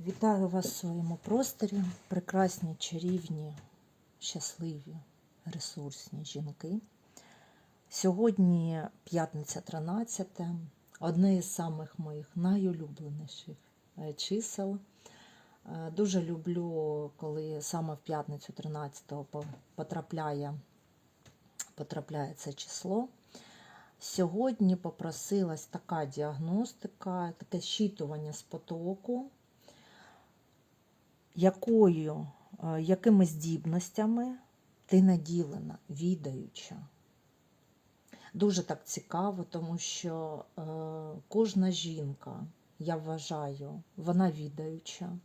Вітаю вас в своєму просторі, прекрасні, чарівні, щасливі, ресурсні жінки. Сьогодні п'ятниця 13, одне із самих моїх найулюбленіших е, чисел. Е, Дуже люблю, коли саме в п'ятницю 13-го потрапляє, потрапляє це число. Сьогодні попросилась така діагностика, таке щитування з потоку якою, е, якими здібностями ти наділена, відаюча. Дуже так цікаво, тому що е, кожна жінка, я вважаю, вона відаюча,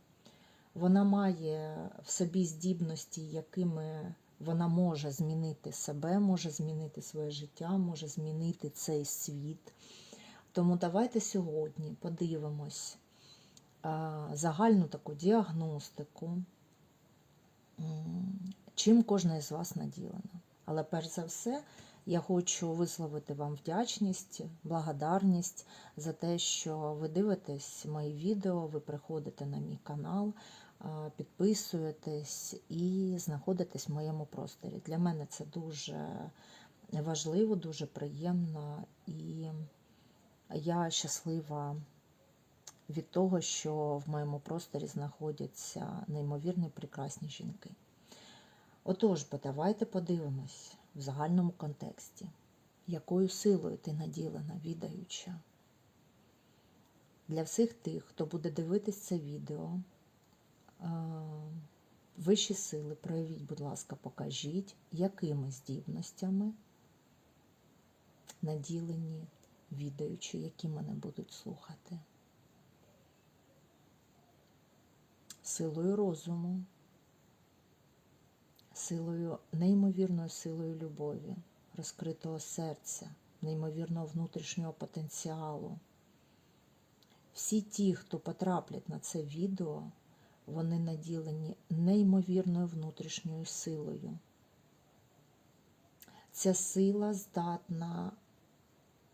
вона має в собі здібності, якими вона може змінити себе, може змінити своє життя, може змінити цей світ. Тому давайте сьогодні подивимось загальну таку діагностику, чим кожна із вас наділена. Але перш за все, я хочу висловити вам вдячність, благодарність за те, що ви дивитесь мої відео, ви приходите на мій канал, підписуєтесь і знаходитесь в моєму просторі. Для мене це дуже важливо, дуже приємно і я щаслива від того, що в моєму просторі знаходяться неймовірні прекрасні жінки. Отож, бо давайте подивимось в загальному контексті, якою силою ти наділена, відаюча. Для всіх тих, хто буде дивитись це відео, е, вищі сили, проявіть, будь ласка, покажіть, якими здібностями наділені, відаючи, які мене будуть слухати. Силою розуму, силою, неймовірною силою любові, розкритого серця, неймовірного внутрішнього потенціалу. Всі ті, хто потраплять на це відео, вони наділені неймовірною внутрішньою силою. Ця сила здатна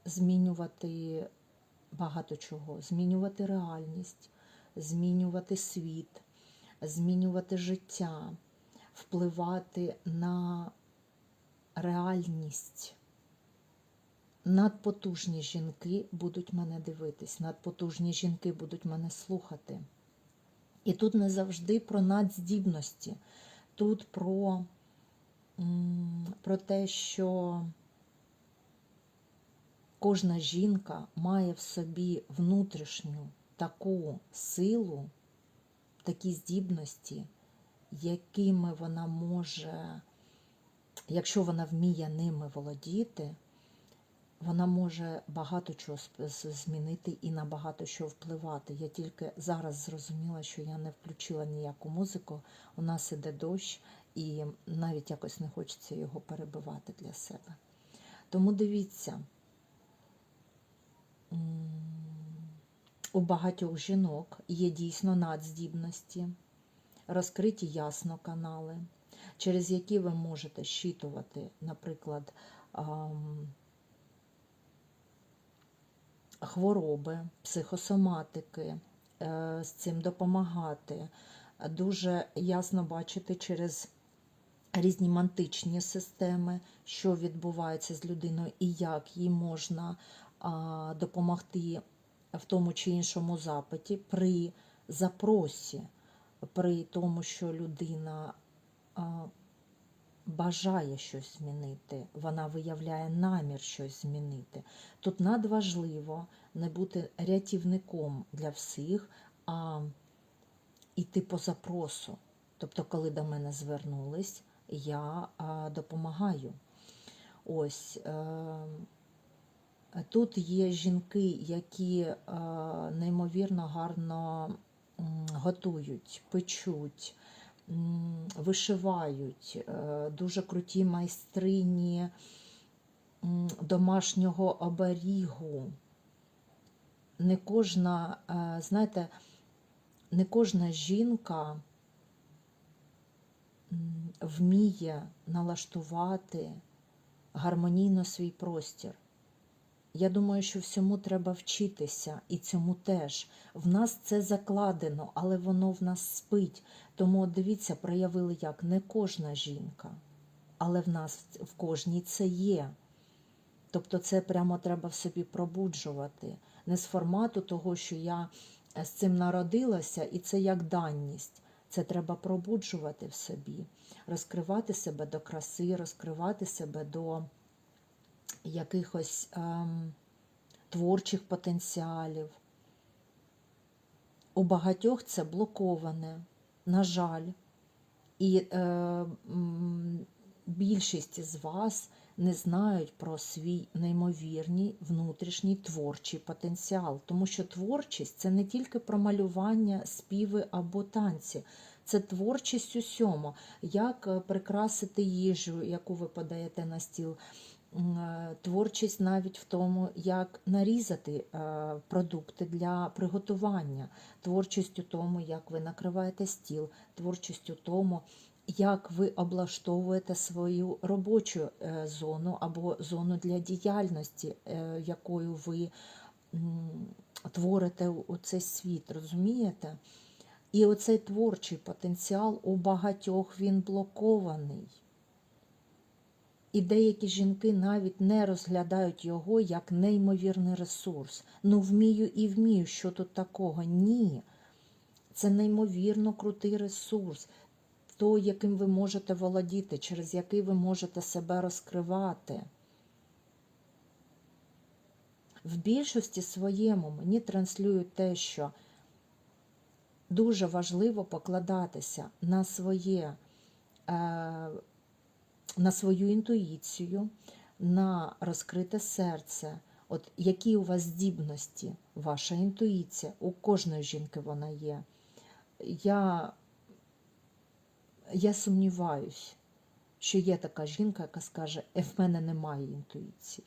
змінювати багато чого, змінювати реальність, змінювати світ, змінювати життя, впливати на реальність. Надпотужні жінки будуть мене дивитись, надпотужні жінки будуть мене слухати. І тут не завжди про надздібності, тут про, про те, що кожна жінка має в собі внутрішню таку силу, такі здібності, якими вона може, якщо вона вміє ними володіти, вона може багато чого змінити і на багато що впливати. Я тільки зараз зрозуміла, що я не включила ніяку музику. У нас іде дощ, і навіть якось не хочеться його перебивати для себе. Тому дивіться, багатьох жінок є дійсно надздібності, розкриті ясно канали, через які ви можете щитувати, наприклад, хвороби, психосоматики, е, з цим допомагати. Дуже ясно бачити через різні мантичні системи, що відбувається з людиною і як їй можна допомогти в тому чи іншому запиті при запросі, при тому, що людина бажає щось змінити, вона виявляє намір щось змінити. Тут надважливо не бути рятівником для всіх, а йти по запросу. Тобто, коли до мене звернулись, я допомагаю. Ось е, тут є жінки, які е, неймовірно гарно готують, печуть, вишивають, е, дуже круті майстрині домашнього оберігу. Не кожна, е, знаєте, не кожна жінка вміє налаштувати гармонійно свій простір. Я думаю, що всьому треба вчитися, і цьому теж. В нас це закладено, але воно в нас спить. Тому дивіться, проявили як не кожна жінка, але в нас в кожній це є. Тобто це прямо треба в собі пробуджувати. Не з формату того, що я е, з цим народилася, і це як данність. Це треба пробуджувати в собі, розкривати себе до краси, розкривати себе до якихось ем, творчих потенціалів. У багатьох це блоковане, на жаль. І е, більшість з вас не знають про свій неймовірний внутрішній творчий потенціал. Тому що творчість це не тільки про малювання, співи або танці, це творчість усьому. Як е, прикрасити їжу, яку ви подаєте на стіл. Е, Творчість навіть в тому, як нарізати е, продукти для приготування, творчість у тому, як ви накриваєте стіл, творчість у тому, як ви облаштовуєте свою робочу е, зону або зону для діяльності, якою ви творите у цей світ, розумієте? І оцей творчий потенціал у багатьох він блокований. І деякі жінки навіть не розглядають його як неймовірний ресурс. Ну, вмію і вмію, що тут такого. Ні. Це неймовірно крутий ресурс, той, яким ви можете володіти, через який ви можете себе розкривати. В більшості своєму мені транслюють те, що дуже важливо покладатися на своє. Е, на свою інтуїцію, на розкрите серце. От які у вас здібності, ваша інтуїція, у кожної жінки вона є. Я, я сумніваюсь, що є така жінка, яка скаже, «Е, в мене немає інтуїції.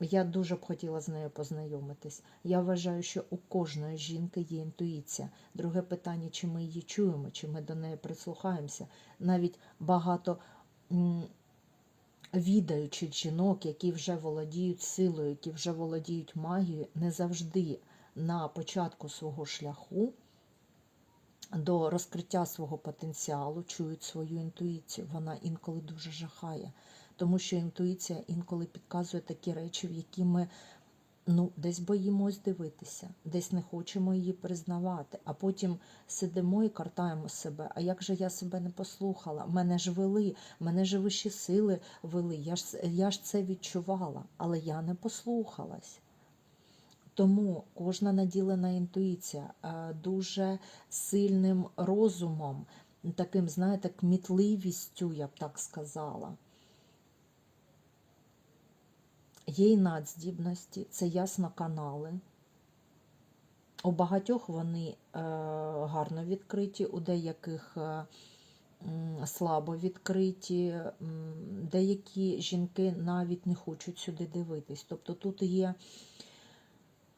Я дуже б хотіла з нею познайомитись. Я вважаю, що у кожної жінки є інтуїція. Друге питання, чи ми її чуємо, чи ми до неї прислухаємося. Навіть багато м, відаючих жінок, які вже володіють силою, які вже володіють магією, не завжди на початку свого шляху до розкриття свого потенціалу чують свою інтуїцію. Вона інколи дуже жахає, тому що інтуїція інколи підказує такі речі, в які ми ну, десь боїмось дивитися, десь не хочемо її признавати, а потім сидимо і картаємо себе. А як же я себе не послухала? Мене ж вели, мене ж вищі сили вели. Я ж, я ж це відчувала, але я не послухалась. Тому кожна наділена інтуїція е, дуже сильним розумом, таким, знаєте, кмітливістю, я б так сказала. Є й надздібності, це ясно канали. У багатьох вони е, гарно відкриті, у деяких е, слабо відкриті, деякі жінки навіть не хочуть сюди дивитись. Тобто тут є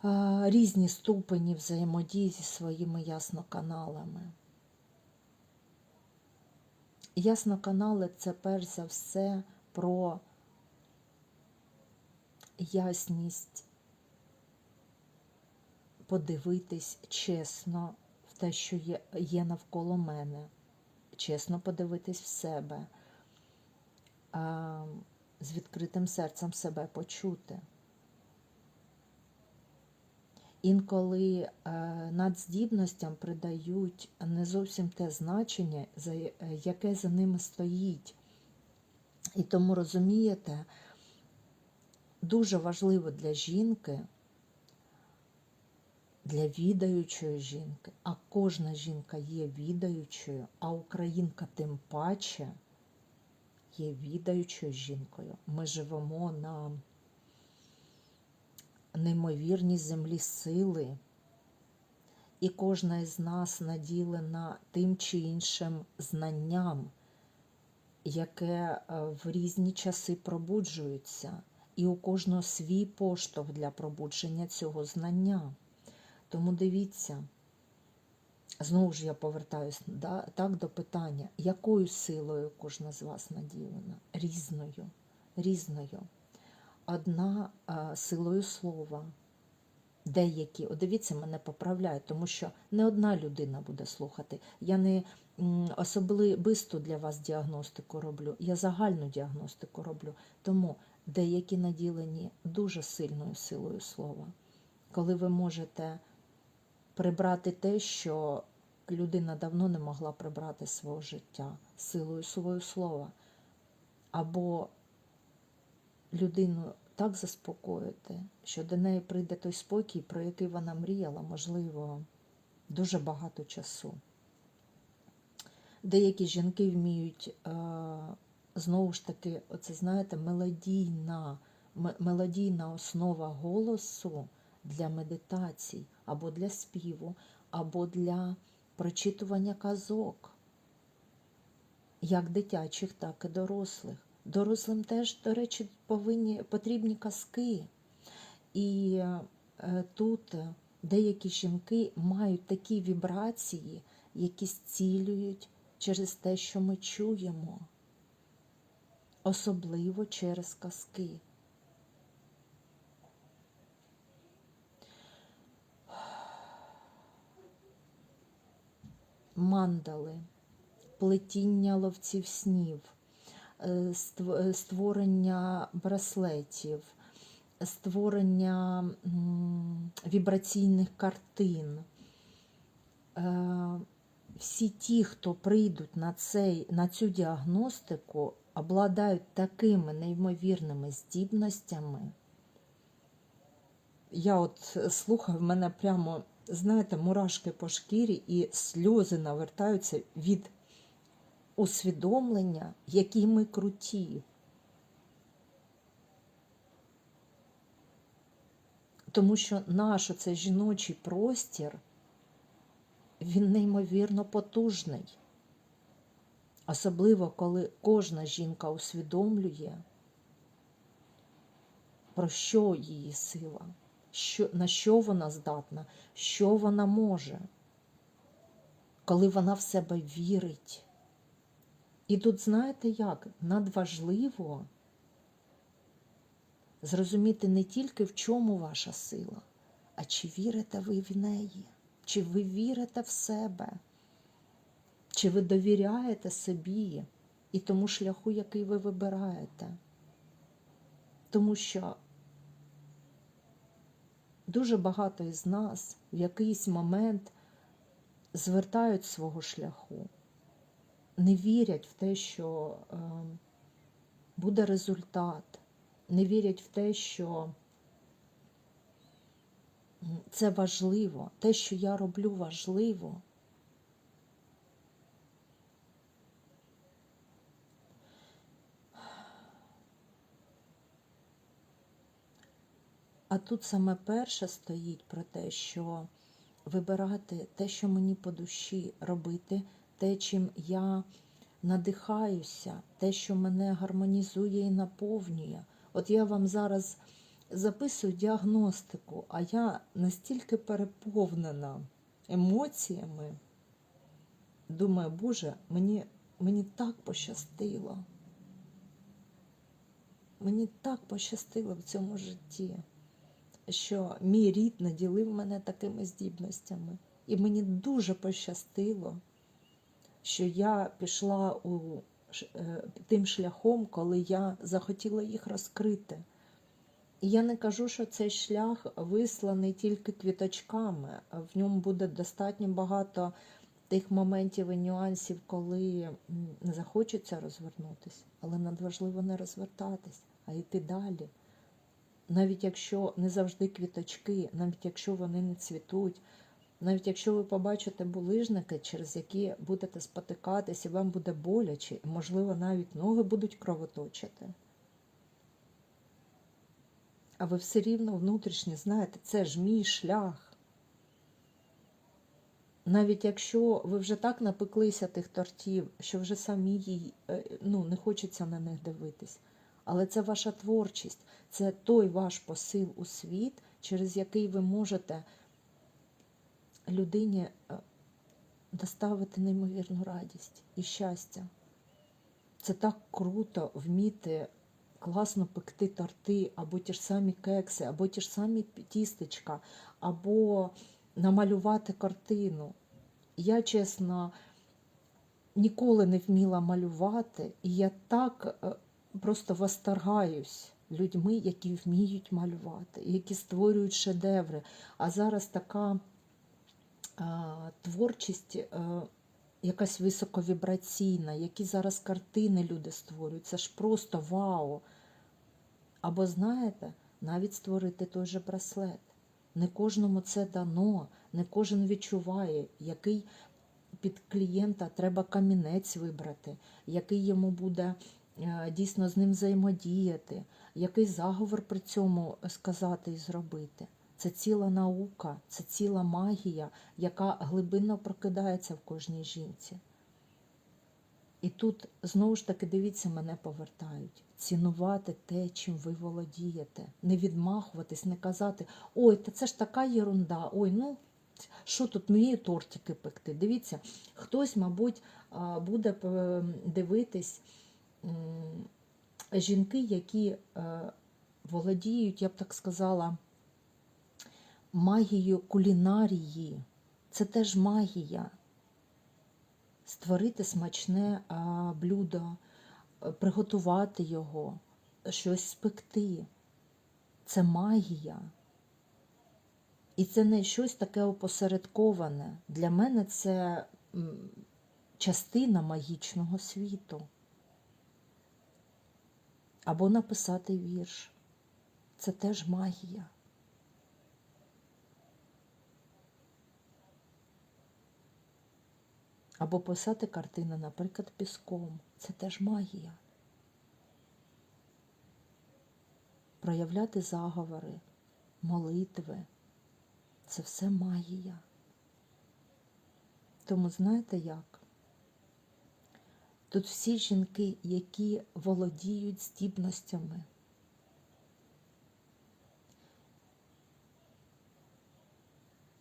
е, різні ступені взаємодії зі своїми ясноканалами. Ясноканали це перш за все про ясність подивитись чесно в те, що є, навколо мене, чесно подивитись в себе, з відкритим серцем себе почути. Інколи е, надздібностям придають не зовсім те значення, яке за ними стоїть. І тому розумієте, дуже важливо для жінки, для відаючої жінки, а кожна жінка є відаючою, а українка тим паче є відаючою жінкою. Ми живемо на неймовірній землі сили, і кожна із нас наділена тим чи іншим знанням, яке е, в різні часи пробуджується і у кожного свій поштовх для пробудження цього знання. Тому дивіться, знову ж я повертаюся да, так до питання, якою силою кожна з вас наділена? Різною, різною. одна а, силою слова. Деякі, о, дивіться, мене поправляють, тому що не одна людина буде слухати. Я не особисту для вас діагностику роблю, я загальну діагностику роблю. Тому деякі наділені дуже сильною силою слова. Коли ви можете прибрати те, що людина давно не могла прибрати свого життя силою свого слова, або людину так заспокоїти, що до неї прийде той спокій, про який вона мріяла, можливо, дуже багато часу. Деякі жінки вміють е, знову ж таки, оце знаєте, мелодійна, мелодійна основа голосу для медитацій, або для співу, або для прочитування казок, як дитячих, так і дорослих. Дорослим теж, до речі, повинні, потрібні казки. І е, тут деякі жінки мають такі вібрації, які зцілюють через те, що ми чуємо, особливо через казки. Мандали, плетіння ловців снів, е, е, створення браслетів, створення вібраційних картин. Е, Всі ті, хто прийдуть на, цей, на цю діагностику, обладають такими неймовірними здібностями. Я от слухаю, в мене прямо, знаєте, мурашки по шкірі і сльози навертаються від усвідомлення, які ми круті. Тому що наш оцей жіночий простір, він неймовірно потужний. Особливо, коли кожна жінка усвідомлює, про що її сила, що, на що вона здатна, що вона може, коли вона в себе вірить. І тут, знаєте як, надважливо зрозуміти не тільки в чому ваша сила, а чи вірите ви в неї, чи ви вірите в себе, чи ви довіряєте собі і тому шляху, який ви вибираєте. Тому що дуже багато із нас в якийсь момент звертають свого шляху, не вірять в те, що е, буде результат, не вірять в те, що це важливо, те, що я роблю, важливо. А тут саме перше стоїть про те, що вибирати те, що мені по душі, робити те, чим я надихаюся, те, що мене гармонізує і наповнює. От я вам зараз записую діагностику, а я настільки переповнена емоціями. Думаю, Боже, мені, мені так пощастило. Мені так пощастило в цьому житті, що мій рід наділив мене такими здібностями. І мені дуже пощастило, що я пішла у, е, тим шляхом, коли я захотіла їх розкрити. І я не кажу, що цей шлях висланий тільки квіточками. В ньому буде достатньо багато тих моментів і нюансів, коли не захочеться розвернутися, але надважливо не розвертатись, а йти далі. Навіть якщо не завжди квіточки, навіть якщо вони не цвітуть, навіть якщо ви побачите булижники, через які будете спотикатись, і вам буде боляче, і, можливо, навіть ноги будуть кровоточити. А ви все рівно внутрішньо знаєте, це ж мій шлях. Навіть якщо ви вже так напеклися тих тортів, що вже самі їй, е, ну, не хочеться на них дивитись. Але це ваша творчість, це той ваш посил у світ, через який ви можете людині е, доставити неймовірну радість і щастя. Це так круто вміти класно пекти торти, або ті ж самі кекси, або ті ж самі тістечка, або намалювати картину. Я, чесно, ніколи не вміла малювати, і я так е, просто восторгаюсь людьми, які вміють малювати, які створюють шедеври. А зараз така а, творчість. е, якась високовібраційна, які зараз картини люди створюють. Це ж просто вау. Або знаєте, навіть створити той же браслет. Не кожному це дано, не кожен відчуває, який під клієнта треба камінець вибрати, який йому буде дійсно з ним взаємодіяти, який заговор при цьому сказати і зробити. Це ціла наука, це ціла магія, яка глибинно прокидається в кожній жінці. І тут знову ж таки, дивіться, мене повертають. Цінувати те, чим ви володієте, не відмахуватись, не казати, ой, та це ж така єрунда, ой, ну що тут мені тортики пекти. Дивіться, хтось, мабуть, буде е, дивитись жінки, які е, володіють, я б так сказала, магією кулінарії. Це теж магія. Створити смачне блюдо, е, приготувати його, щось спекти. Це магія. І це не щось таке опосередковане. Для мене це частина магічного світу. Або написати вірш. Це теж магія. Або писати картини, наприклад, піском. Це теж магія. Проявляти заговори, молитви це все магія. Тому знаєте як? Тут всі жінки, які володіють здібностями.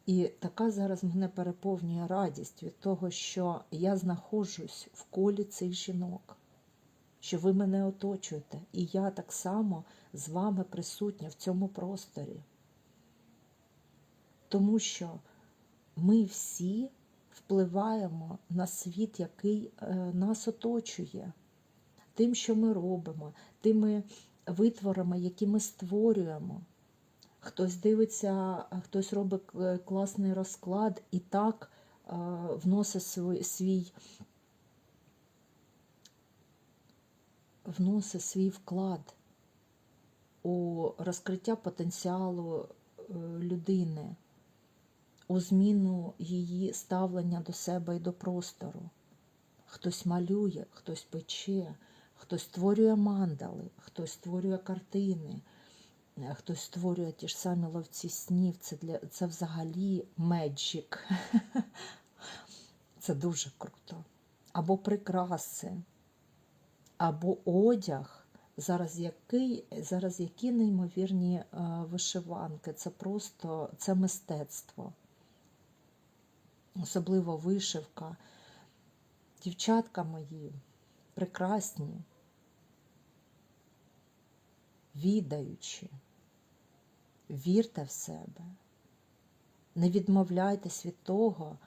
І така зараз мене переповнює радість від того, що я знаходжусь в колі цих жінок, що ви мене оточуєте, і я так само з вами присутня в цьому просторі. Тому що ми всі впливаємо на світ, який е, нас оточує, тим, що ми робимо, тими витворами, які ми створюємо. Хтось дивиться, хтось робить е, класний розклад і так е, вносить свій, свій вносить свій вклад у розкриття потенціалу людини, у зміну її ставлення до себе і до простору. Хтось малює, хтось пече, хтось створює мандали, хтось створює картини. Хтось створює ті ж самі ловці снів, це для це взагалі меджик. Це дуже круто. Або прикраси, або одяг. Зараз який, зараз які неймовірні е, вишиванки. Це просто це мистецтво. Особливо вишивка. Дівчатка мої прекрасні, відаючі. Вірте в себе, не відмовляйтесь від того,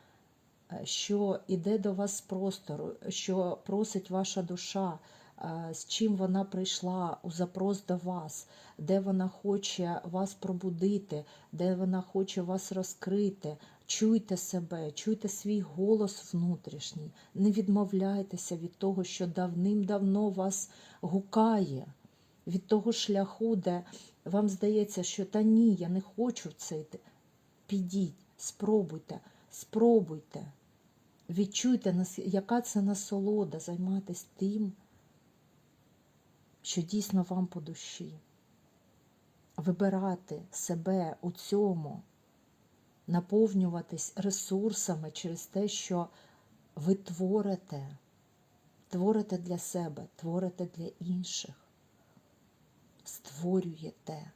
е, що йде до вас з простору, що просить ваша душа, е, з чим вона прийшла у запрос до вас, де вона хоче вас пробудити, де вона хоче вас розкрити. Чуйте себе, чуйте свій голос внутрішній, не відмовляйтеся від того, що давним-давно вас гукає, від того шляху, де вам здається, що та ні, я не хочу це йти. Підіть, спробуйте, спробуйте. Відчуйте, яка це насолода займатися тим, що дійсно вам по душі. Вибирати себе у цьому, наповнюватись ресурсами через те, що ви творите, творите для себе, творите для інших створюєте.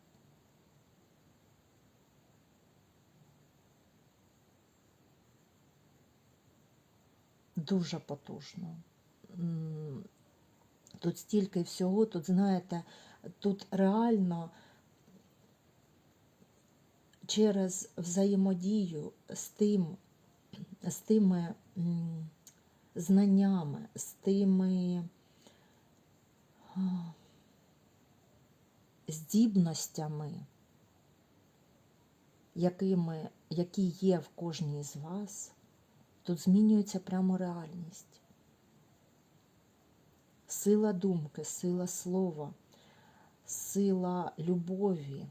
Дуже потужно. Тут стільки всього, тут, знаєте, тут реально через взаємодію з тим, з тими знаннями, з тими здібностями, якими, які є в кожній з вас, тут змінюється прямо реальність. Сила думки, сила слова, сила любові,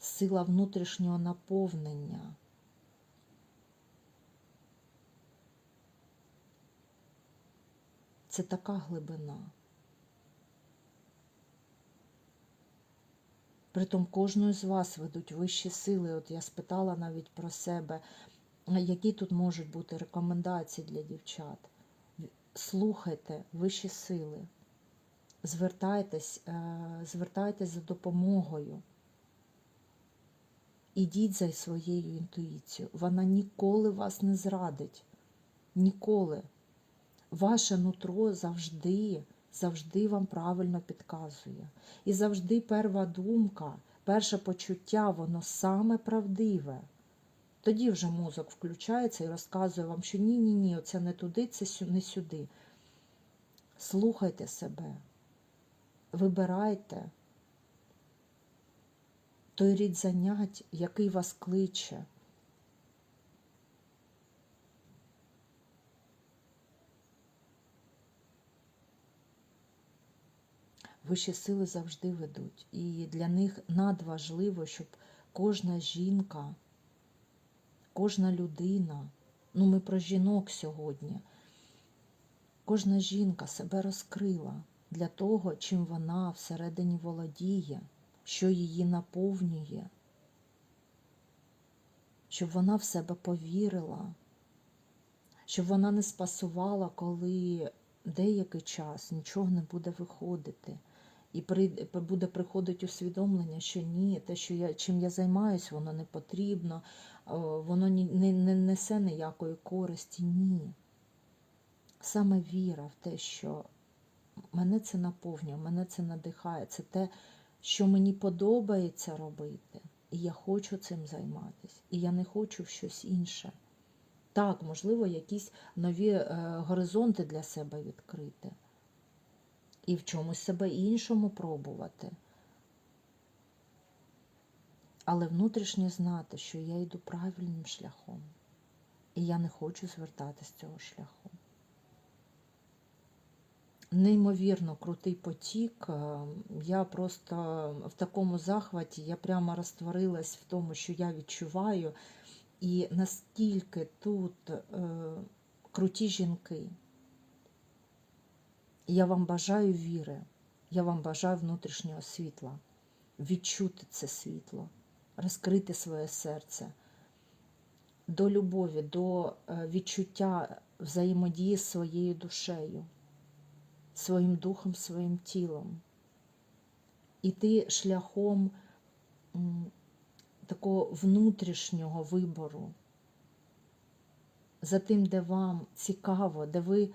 сила внутрішнього наповнення. Це така глибина. Притом кожної з вас ведуть вищі сили. От я спитала навіть про себе, які тут можуть бути рекомендації для дівчат. Слухайте вищі сили, звертайтесь, е, звертайтесь за допомогою. Ідіть за своєю інтуїцією. Вона ніколи вас не зрадить. Ніколи. Ваше нутро завжди, завжди вам правильно підказує. І завжди перша думка, перше почуття, воно саме правдиве. Тоді вже мозок включається і розказує вам, що ні, ні, оце не туди, це не сюди. Слухайте себе, вибирайте той рід занять, який вас кличе. Вищі сили завжди ведуть. І для них надважливо, щоб кожна жінка, кожна людина, ну ми про жінок сьогодні, кожна жінка себе розкрила для того, чим вона всередині володіє, що її наповнює, щоб вона в себе повірила, щоб вона не спасувала, коли деякий час нічого не буде виходити. І буде приходити усвідомлення, що ні, те, що я, чим я займаюсь, воно не потрібно, воно ні- не, не несе ніякої користі. Ні. Саме віра в те, що мене це наповнює, мене це надихає, це те, що мені подобається робити, і я хочу цим займатися, і я не хочу щось інше. Так, можливо, якісь нові е, горизонти для себе відкрити і в чомусь себе іншому пробувати. Але внутрішньо знати, що я йду правильним шляхом, і я не хочу звертати з цього шляху. Неймовірно крутий потік. е, Я просто в такому захваті, я прямо розтворилась в тому, що я відчуваю. І настільки тут е, круті жінки. Я вам бажаю віри, я вам бажаю внутрішнього світла, відчути це світло, розкрити своє серце до любові, до е, відчуття взаємодії з своєю душею, своїм духом, своїм тілом. Іти шляхом такого внутрішнього вибору, за тим, де вам цікаво, де ви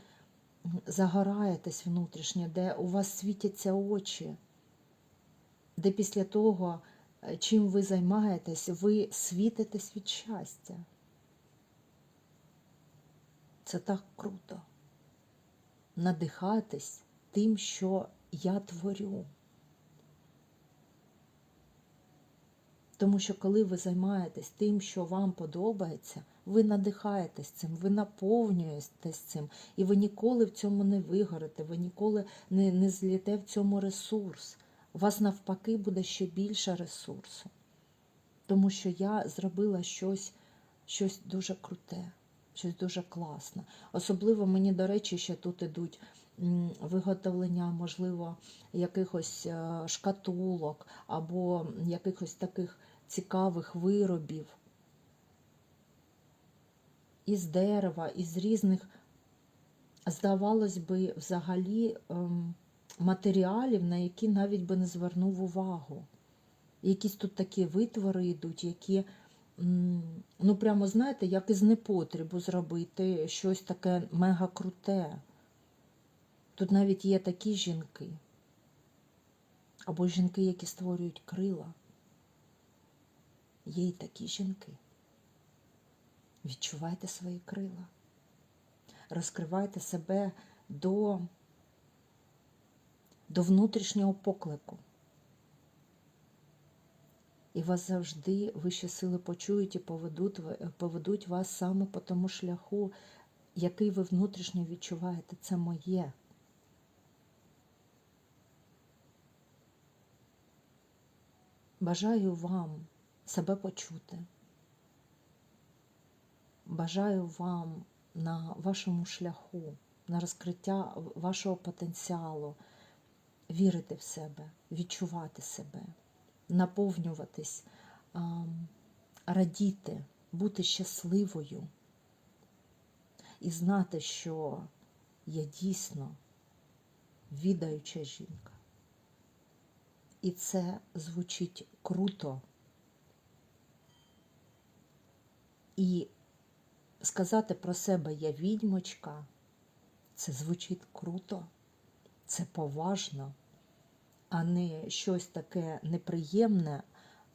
загораєтесь внутрішньо, де у вас світяться очі, де після того, е, чим ви займаєтесь, ви світитесь від щастя. Це так круто. Надихатись тим, що я творю. Тому що коли ви займаєтесь тим, що вам подобається, ви надихаєтесь цим, ви наповнюєтесь цим, і ви ніколи в цьому не вигорите, ви ніколи не, не зліте в цьому ресурс. У вас навпаки буде ще більше ресурсу. Тому що я зробила щось, щось дуже круте, щось дуже класне. Особливо мені, до речі, ще тут ідуть виготовлення, можливо, якихось е, шкатулок або якихось таких цікавих виробів із дерева, із різних, здавалось би, взагалі ем, матеріалів, на які навіть би не звернув увагу. Якісь тут такі витвори йдуть, які, ну прямо знаєте, як із непотребу зробити щось таке мега круте. Тут навіть є такі жінки, або жінки, які створюють крила. Є й такі жінки. Відчувайте свої крила. Розкривайте себе до, до внутрішнього поклику. І вас завжди вищі сили почують і поведуть, поведуть вас саме по тому шляху, який ви внутрішньо відчуваєте. Це моє. Бажаю вам себе почути. Бажаю вам на вашому шляху, на розкриття вашого потенціалу вірити в себе, відчувати себе, наповнюватись, радіти, бути щасливою і знати, що я дійсно відаюча жінка. І це звучить круто. І сказати про себе я відьмочка, це звучить круто, це поважно, а не щось таке неприємне,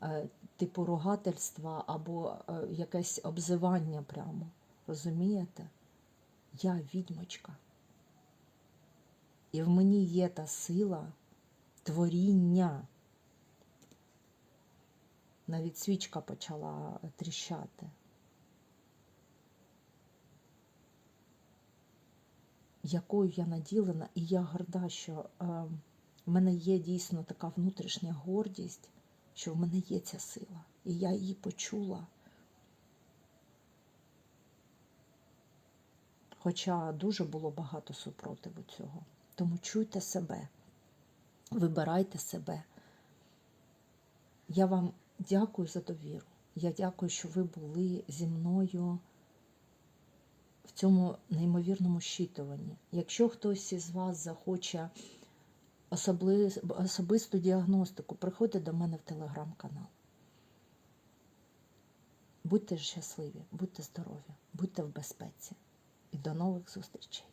е, типу ругательства або е, якесь обзивання прямо. Розумієте? Я відьмочка. І в мені є та сила творіння. Навіть свічка почала тріщати. Якою я наділена, і я горда, що е, в мене є дійсно така внутрішня гордість, що в мене є ця сила, і я її почула. Хоча дуже було багато супротиву цього. Тому чуйте себе, вибирайте себе. Я вам дякую за довіру. Я дякую, що ви були зі мною в цьому неймовірному щитуванні. Якщо хтось із вас захоче особисту діагностику, приходьте до мене в телеграм-канал. Будьте щасливі, будьте здорові, будьте в безпеці. І до нових зустрічей!